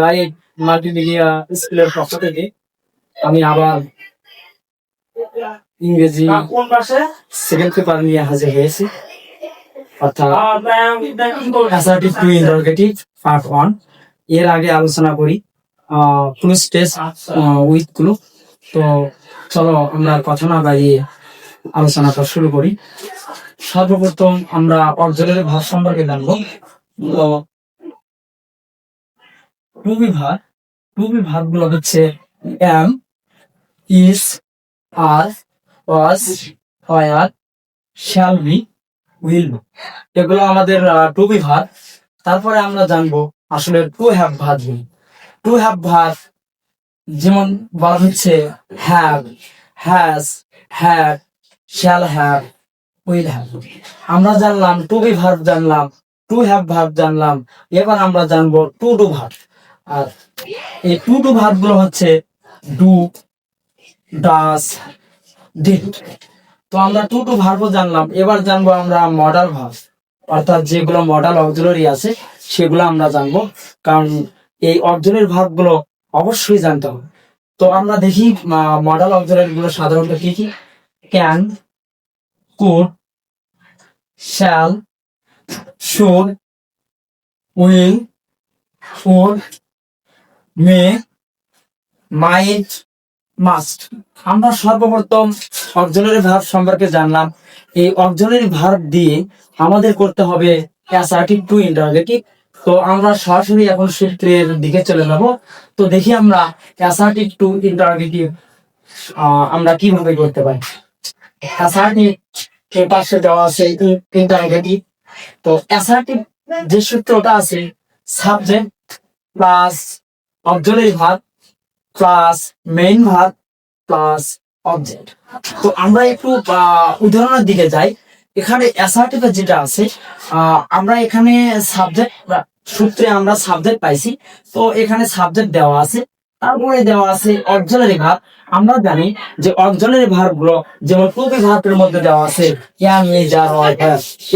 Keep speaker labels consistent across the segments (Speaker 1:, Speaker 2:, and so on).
Speaker 1: Right multimedia স্কুলের পক্ষ থেকে আমি আবার ইংরেজি সেকেন্ড পেপার নিয়ে হাজির হয়েছি। অর্থাৎ অ্যাসার্টিভ টু ইন্টারোগেটিভ পার্ট ওয়ানের আগে আলোচনা করি। উইথ ক্লু তো চলো আমরা কথা না বাড়িয়ে আলোচনাটা শুরু করি। সর্বপ্রথম আমরা অর্জনের ভাব সম্পর্কে জানব। তো টুবি ভাব টুবি ভাবগুলো হচ্ছে am, is, are was were shall be will. Be এগুলো আমাদের টু বি ভার তারপরে আমরা জানব আসলে to have verb to have verb যেমন বলা হচ্ছে have, has had shall have, will have. আমরা জানলাম টু বি জানলাম টু হ্যাভ ভার্ব জানলাম। এবার আমরা জানব টু টু ভার্ব। আর এই টু টু ভার্বগুলো হচ্ছে ডু, ডাস ডিড তো আমরা টু টু ভার্বও জানলাম। এবার জানব আমরা মডাল ভার্ব। অর্থাৎ যেগুলো মডাল অক্সিলারি আছে, সেগুলো আমরা জানব। কারণ এই অক্সিলারি ভার্বগুলো অবশ্যই জানতে হবে। তো আমরা দেখি মডাল অক্সিলারি গুলো সাধারণত কি কি? Can could shall should will would may might must আমরা সর্বপ্রথম অক্সিলারি ভার্ব সম্পর্কে জানলাম। এই অক্সিলারি ভার্ব দিয়ে আমাদের করতে হবে অ্যাসার্টিভ টু ইন্টারোগেটিভ তো আমরা সরাসরি এখন সূত্রের দিকে চলে যাব। তো দেখি আমরা অ্যাসার্টিভ টু ইন্টারোগেটিভ আমরা কীভাবে করতে পারি। অ্যাসার্টিভ এর পাশে দেওয়া আছে ইন্টারোগেটিভ তো অ্যাসার্টিভ যে সূত্রটা আছে subject plus auxiliary verb plus main verb plus object তো আমরা একটু উদাহরণের দিকে যাই। এখানে অ্যাসার্টিভ যেটা আছে আমরা এখানে সাবজেক্ট সূত্রে আমরা সাবজেক্ট পাইছি। তো এখানে সাবজেক্ট দেওয়া আছে। তারপরে দেওয়া আছে অক্সিলারি ভার্ব আমরা জানি যে অক্সিলারি ভার্বগুলো যেমন টুবি ভার্বের মধ্যে দেওয়া আছে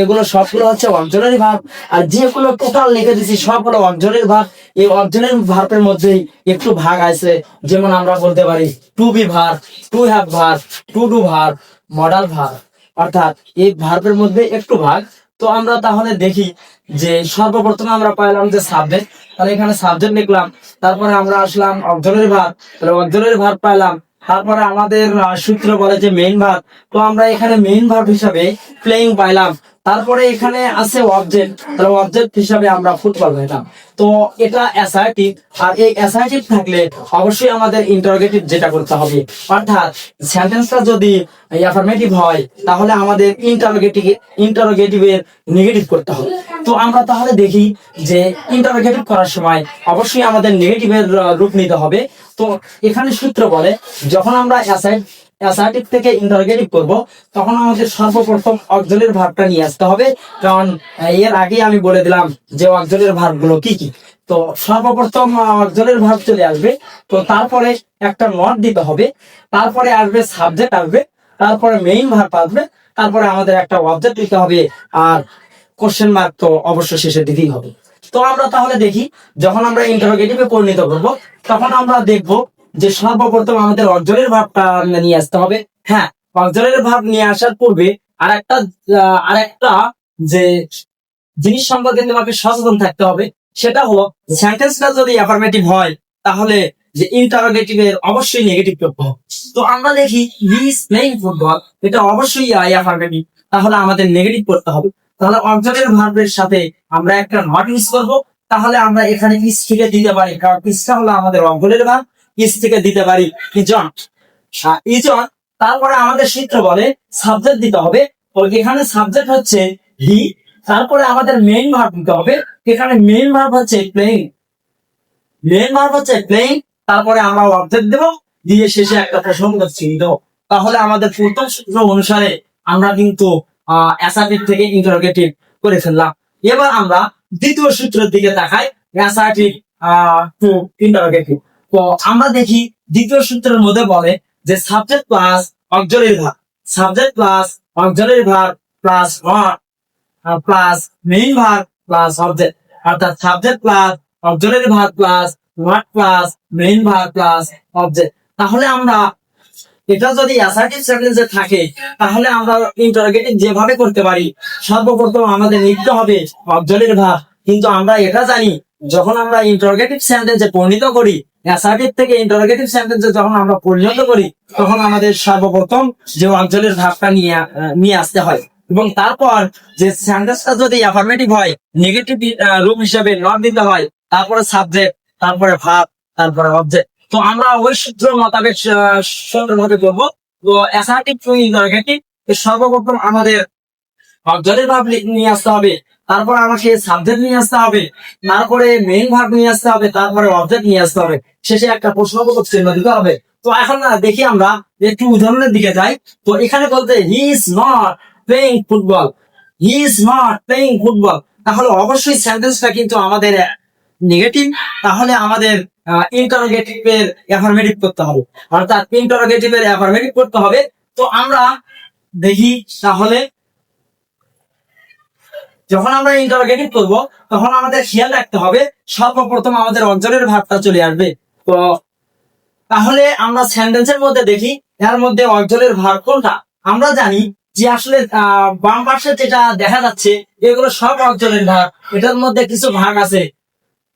Speaker 1: এগুলো সবগুলো হচ্ছে অক্সিলারি ভার্ব আর যেগুলো টোটাল লিখে দিছি সবগুলো অক্সিলারি ভার্ব এই অক্সিলারি ভার্বের মধ্যেই একটু ভাগ আছে। যেমন আমরা বলতে পারি to be verb to have verb to do verb modal verb. অর্থাৎ এই ভার্বের মধ্যে একটু ভাগ। তো আমরা তাহলে দেখি যে সর্বপ্রথমে আমরা পাইলাম যে সাবজেক্ট তাহলে এখানে সাবজেক্ট লিখলাম, তারপরে আমরা আসলাম অক্সিলারি ভাত তাহলে অক্সিলারি ভাত পাইলাম, তারপরে আমাদের সূত্র বলে যে মেইন ভাত তো আমরা এখানে মেইন ভাব হিসাবে প্লেইং পাইলাম তারপরে এখানে আছে অবজেক্ট তাহলে অবজেক্ট হিসাবে আমরা ফুটবল পাইলাম তো এটা অ্যাসার্টিভ আর এই অ্যাসার্টিভ থাকলে অবশ্যই আমাদের ইন্টারোগেটিভ যেটা করতে হবে। অর্থাৎ সেন্টেন্সটা যদি অ্যাফার্মেটিভ হয়, তাহলে আমাদের ইন্টারোগেটিভ ইন্টারোগেটিভের নেগেটিভ করতে হবে। তো আমরা তাহলে দেখি যে ইন্টারোগেটিভ করার সময় অবশ্যই আমাদের নেগেটিভের রূপ নিতে হবে। তো এখানে সূত্র বলে, যখন আমরা অ্যাসাইড অ্যাসার্টিভ থেকে ইন্টারোগেটিভ করব, তখন আমাদের সর্বপ্রথম অক্সিলারি ভাবটা নিয়ে আসতে হবে। কারণ এর আগে আমি বলে দিলাম যে অক্সিলারি ভার্বগুলো কি কি। তো সর্বপ্রথম অক্সিলারি ভাব চলে আসবে। তো তারপরে একটা নট দিতে হবে। তারপরে আসবে সাবজেক্ট আসবে, তারপরে মেইন ভাব আসবে, তারপরে আমাদের একটা অবজেক্ট দিতে হবে। আর কোশ্চেন মার্ক তো অবশ্য শেষে দিতেই হবে। তো আমরা তাহলে দেখি, যখন আমরা ইন্টারোগেটিভে পরিণত করব, তখন আমরা দেখব যে সর্বপ্রথম আমাদের অর্জনের ভাবটা নিয়ে আসতে হবে। হ্যাঁ অর্জনের ভাব নিয়ে আসার পূর্বে আর একটা আর একটা যে জিনিস সম্পর্কে তোমাকে সচেতন থাকতে হবে, সেটা হলো সেন্টেন্সটা যদি অ্যাফার্মেটিভ হয়, তাহলে যে ইন্টারোগেটিভ এর অবশ্যই নেগেটিভ হবে তো আমরা দেখি হি প্লেইং ফুটবল এটা অবশ্যই অ্যাফার্মেটিভ তাহলে আমাদের নেগেটিভ করতে হবে। তাহলে অক্সিলারি ভার্বের সাথে আমরা একটা নট ইউজ করব, তাহলে আমরা এখানে ইস থেকে দিতে পারি, কারণ ইসটা হলো আমাদের অক্সিলারি ভার্ব থেকে দিতে পারি? ইজন। ইজন, তারপরে আমাদের সূত্র বলে সাবজেক্ট দিতে হবে। এখানে সাবজেক্ট হচ্ছে হি তারপরে আমাদের মেইন ভার্ব দিতে হবে। এখানে মেইন ভার্ব হচ্ছে প্লেইং মেইন ভার্ব হচ্ছে প্লেইং তারপরে আমরা অবজেক্ট দেব। দিয়ে শেষে একটা প্রসঙ্গ চিহ্ন তাহলে আমাদের প্রথম সূত্র অনুসারে আমরা কিন্তু অ্যাসার্টিভ থেকে ইন্টারোগেটিভ করে ফেললাম। এবার আমরা দ্বিতীয় সূত্রের দিকে তাকাই। অ্যাসার্টিভ টু ইন্টারোগেটিভ তো আমরা দেখি দ্বিতীয় সূত্রের মধ্যে বলে যে subject plus auxiliary verb subject plus auxiliary verb plus plus main verb plus object অর্থাৎ সাবজেক্ট প্লাস অবজেক্টের ভাগ প্লাস নট প্লাস মেইন ভাগ প্লাস অবজেক্ট তাহলে আমরা এটা যদি অ্যাসার্টিভ সেন্টেন্সে থাকে, তাহলে আমরা ইন্টারোগেটিভ যেভাবে করতে পারি, সর্বপ্রথম আমাদের লিখতে হবে অবজেক্টের ভাগ। কিন্তু আমরা এটা জানি, যখন আমরা ইন্টারোগেটিভ সেন্টেন্সে পরিণত করি অ্যাসার্টিভ থেকে ইন্টারোগেটিভ সেন্টেন্সে যখন আমরা পরিণত করি, তখন আমাদের সর্বপ্রথম যে অঞ্চলের ভাবটা নিয়ে নিয়ে আসতে হয়। এবং তারপর যে সেন্টেন্সটা যদি অ্যাফার্মেটিভ হয় নেগেটিভ রূপ হিসেবে নট দিতে হয়, তারপরে সাবজেক্ট তারপরে ভাব তারপরে অবজেক্ট তো আমরা ওই সূত্র মোতাবেক সুন্দরভাবে করব তো অ্যাসার্টিভ টু ইন্টারোগেটিভ সর্বপ্রথম আমাদের অবজেক্টের ভাব নিয়ে আসতে হবে। তারপর আমাকে সাবজেক্ট নিয়ে আসতে হবে, তারপরে মেইন ভাব নিয়ে আসতে হবে, তারপরে অবজেক্ট নিয়ে আসতে হবে। শেষে একটা প্রশ্নবোধক চিহ্ন দিতে হবে। তো এখন না, দেখি আমরা একটু উদাহরণের দিকে যাই। তো এখানে বলতে he is not playing football he is not playing football তাহলে অবশ্যই সেন্টেন্সটা কিন্তু আমাদের নেগেটিভ তাহলে আমাদের ইন্টারোগেটিভ এর অ্যাফার্মেটিভ করতে হবে। অর্থাৎ ইন্টারোগেটিভ এর অ্যাফার্মেটিভ করতে হবে। তো আমরা দেখি তাহলে যখন আমরা ইন্টারোগেটিভ করব, তখন আমাদের খেয়াল রাখতে হবে, সর্বপ্রথম আমাদের অঞ্চলের ভাবটা চলে আসবে। তো, তাহলে আমরা সেন্টেন্সের মধ্যে দেখি, এর মধ্যে অঞ্চলের ভাগ কোনটা? আমরা জানি যে আসলে বাম পাশে যেটা দেখা যাচ্ছে, এগুলো সব অঞ্চলের ভাগ। এটার মধ্যে কিছু ভাগ আছে।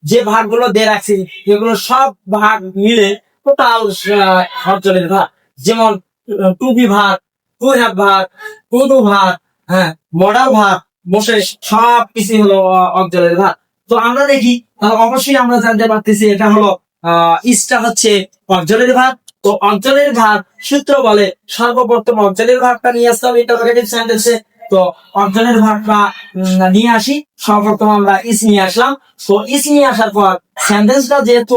Speaker 1: যে ভাগগুলো দিয়ে রাখছি, এগুলো সব ভাগ মিলে টোটাল অঞ্চলের ভাগ। যেমন টুপি ভাগ, টু হ্যাভ ভাগ, টু ভাগ হ্যাঁ মডাল ভাগ বসে সব কিছু হলো অঞ্চলের ভাগ তো আমরা দেখি অবশ্যই আমরা জানতে পারতেছি এটা হলো আহ ইস্টা হচ্ছে অঞ্চলের ভাগ তো অঞ্চলের ভাগ সূত্র বলে সর্বপ্রথম অঞ্চলের ভাগটা নিয়ে আসতে হবে ইন্টারোগেটিভ সেন্টেন্সে তো অঞ্চলের উম, নিয়ে আসি সর্বপ্রথম আমরা ইস নিয়ে আসলাম। তো ইস নিয়ে আসার পর সেন্টেন্সটা যেহেতু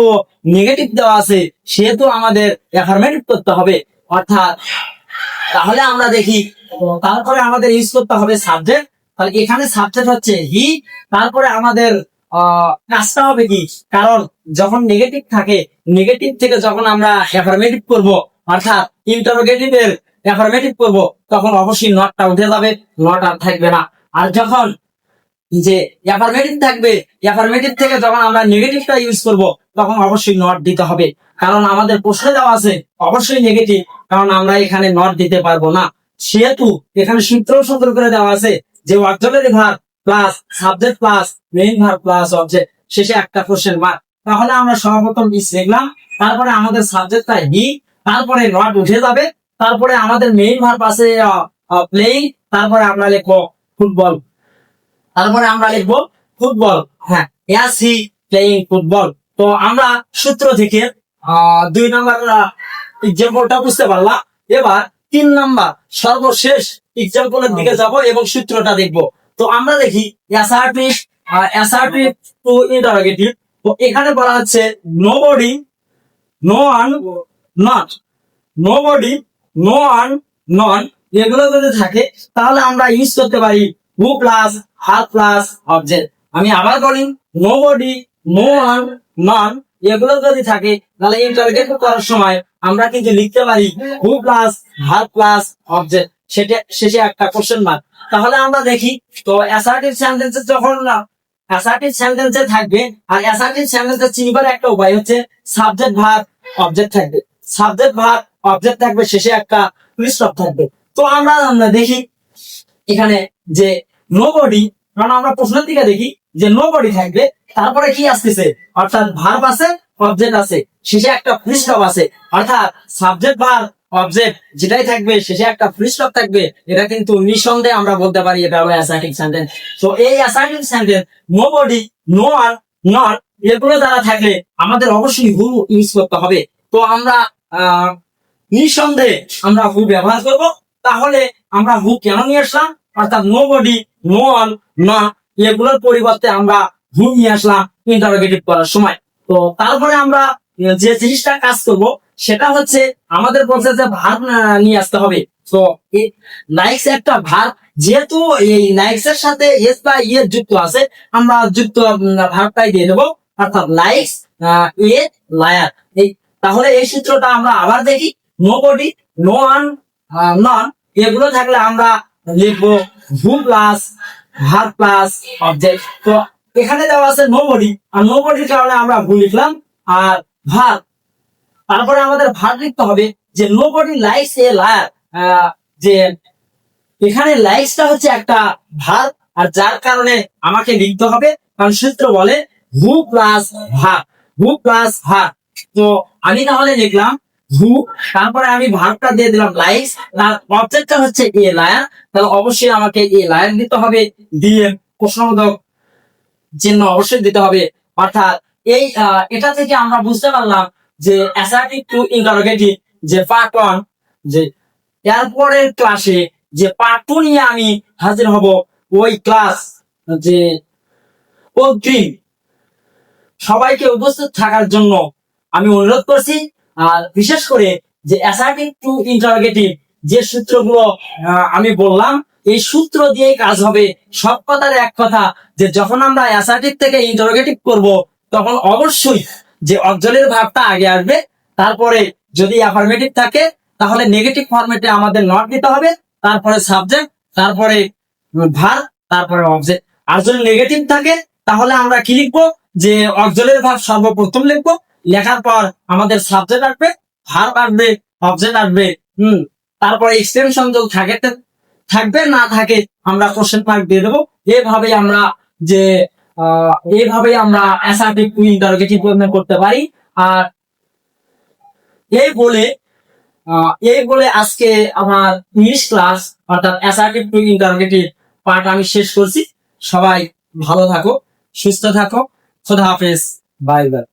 Speaker 1: নেগেটিভ দেওয়া আছে সেহেতু আমাদের অ্যাফার্মেটিভ করতে হবে। অর্থাৎ তাহলে আমরা দেখি তারপরে আমাদের ইউজ করতে হবে সাবজেক্ট তাহলে এখানে সাবজেক্ট হচ্ছে হি তারপরে আমাদের কাজটা হবে কি? কারণ যখন নেগেটিভ থাকে নেগেটিভ থেকে যখন আমরা অ্যাফার্মেটিভ করব, অর্থাৎ ইন্টারোগেটিভ এর অ্যাফার্মেটিভ করব, তখন অবশ্যই নটটা উঠে যাবে নট আর থাকবে না। আর যখন যে অ্যাফার্মেটিভ থাকবে অ্যাফার্মেটিভ থেকে যখন আমরা নেগেটিভটা ইউজ করব, তখন অবশ্যই নট দিতে হবে। কারণ আমাদের প্রশ্নে দেওয়া আছে, অবশ্যই নেগেটিভ কারণ আমরা এখানে নট দিতে পারব না। সেহেতু এখানে সূত্র সুন্দর করে দেওয়া আছে যে অর্জনের verb plus subject plus main verb plus object শেষে একটা কোশ্চেন মার্ক তাহলে আমরা সর্বপ্রথম ইস দেখলাম, তারপরে আমাদের সাবজেক্টটা হি তারপরে নট উঠে যাবে, তারপরে আমাদের মেইন ভার পাশে প্লেইং তারপরে আমরা লিখব ফুটবল তারপরে আমরা লিখব ফুটবল হ্যাঁ এস হি প্লেইং ফুটবল তো আমরা সূত্র থেকে দুই নাম্বার এক্সাম্পলটা বুঝতে পারলাম। এবার তিন নাম্বার সর্বশেষ এক্সাম্পলের দিকে যাব এবং সূত্রটা দেখব। তো আমরা দেখি অ্যাসার্টিভ অ্যাসার্টিভ টু ইন্টারোগেটিভ তো এখানে বলা হচ্ছে nobody no one not nobody no one none এগুলো যদি থাকে তাহলে আমরা ইউজ করতে পারি who plus her plus object আমি আবার বলি nobody no one none এগুলো যদি থাকে, তাহলে ইন্টারগেট করার সময় আমরা কিন্তু লিখতে পারি who plus her plus object সেটা শেষে একটা কোশ্চেন মার্ক তাহলে আমরা দেখি, তো অ্যাসার্টিভ সেন্টেন্সে যখন অ্যাসার্টিভ সেন্টেন্সে থাকবে, আর অ্যাসার্টিভ সেন্টেন্সে চিনবার একটা উপায় হচ্ছে সাবজেক্ট ভার অবজেক্ট থাকবে। সাবজেক্ট ভার অবজেক্ট থাকবে, শেষে একটা স্টপ থাকবে। তো আমরা আমরা দেখি, এখানে যে নো বডি কারণ আমরা প্রশ্নের দিকে দেখি যে নো বডি থাকবে তারপরে কি আসতেছে? অর্থাৎ ভার্ব আছে অবজেক্ট আছে, শেষে একটা ফ্রিস্টপ আছে। অর্থাৎ সাবজেক্ট ভার অবজেক্ট যেটাই থাকবে, শেষে একটা ফ্রিস্টপ থাকবে। এটা কিন্তু নিঃসন্দেহে আমরা বলতে পারি, এটা হলো অ্যাসার্টিভ সেন্টেন্স তো এই assertive sentence nobody no আর নট এগুলো দ্বারা থাকলে আমাদের অবশ্যই হু ইউজ করতে হবে। তো আমরা নিঃসন্দেহে আমরা হু ব্যবহার করব। তাহলে আমরা হু কেন নিয়ে আসলাম? অর্থাৎ নো বডি নো অন না এগুলোর পরিবর্তে আমরা হু নিয়ে আসলাম ইন্টারোগেটিভ করার সময়। তো তারপরে আমরা যে জিনিসটা কাজ করব, সেটা হচ্ছে আমাদের যে ভার নিয়ে আসতে হবে। তো লাইক্স একটা ভার, যেহেতু এই লাইক্স এর সাথে এস বা ইয়ের যুক্ত আছে, আমরা যুক্ত ভারটাই দিয়ে দেবো। অর্থাৎ লাইক্স এ লায়ার এই, তাহলে এই সূত্রটা আমরা আবার দেখি। Nobody no one none এগুলো থাকলে আমরা লিখব who plus verb plus object তো এখানে দেওয়া আছে নোবডি। আর নোবডির কারণে আমরা ভুল লিখলাম। আর ভাত তারপরে আমাদের ভাত লিখতে হবে যে নোবডি লাইকস এ লায়ার। যে এখানে লাইকসটা হচ্ছে একটা ভাত আর যার কারণে আমাকে লিখতে হবে। কারণ সূত্র বলে হু প্লাস ভাত হু প্লাস ভাত তো আমি তাহলে লিখলাম হু তারপরে আমি ভাতটা দিয়ে দিলাম লাইকস তার অবজেক্টটা হচ্ছে এ লায়ার। তাহলে অবশ্যই আমাকে এ লায়ার দিতে হবে। দিয়ে প্রশ্নবোধক চিহ্ন অবশ্যই দিতে হবে। অর্থাৎ এই এটা থেকে আমরা বুঝতে পারলাম যে অ্যাসার্টিভ টু ইন্টারোগেটিভ যে পার্ট ওয়ান যে এরপরের ক্লাসে যে পার্ট টু নিয়ে আমি হাজির হব, ওই ক্লাস যে অগ্রিম সবাইকে উপস্থিত থাকার জন্য আমি অনুরোধ করছি। আর বিশেষ করে যে অ্যাসার্টিভ টু ইন্টারোগেটিভ যে সূত্রগুলো আমি বললাম এই সূত্র দিয়ে কাজ হবে। সব কথার এক কথা, যে যখন আমরা অ্যাসার্টিভ থেকে ইন্টারোগেটিভ করব, তখন অবশ্যই যে অক্সিলারি ভাবটা আগে আসবে, তারপরে যদি অ্যাফার্মেটিভ থাকে, তাহলে নেগেটিভ ফরম্যাটে আমাদের নট দিতে হবে, তারপরে সাবজেক্ট তারপরে ভার তারপরে অবজেক্ট আর যদি নেগেটিভ থাকে, তাহলে আমরা কি লিখব? যে অক্সিলারি ভাব সর্বপ্রথম লিখব। লেখার পর আমাদের সাবজেক্ট আসবে ভার আসবে অবজেক্ট আসবে, হুম, তারপরে এক্সটেনশন যদি থাকে থাকবে, না থাকে আমরা কোশ্চেন মার্ক দিয়ে দেবো। এভাবে আমরা যে এইভাবে আমরা অ্যাসার্টিভ টু ইন্টারোগেটিভ করতে পারি। আর এই বলে এই বলে আজকে আমার ইংলিশ ক্লাস অর্থাৎ অ্যাসার্টিভ টু ইন্টারোগেটিভ পার্ট আমি শেষ করছি। সবাই ভালো থাকো, সুস্থ থাকো। খোদা হাফেজ। Bye bye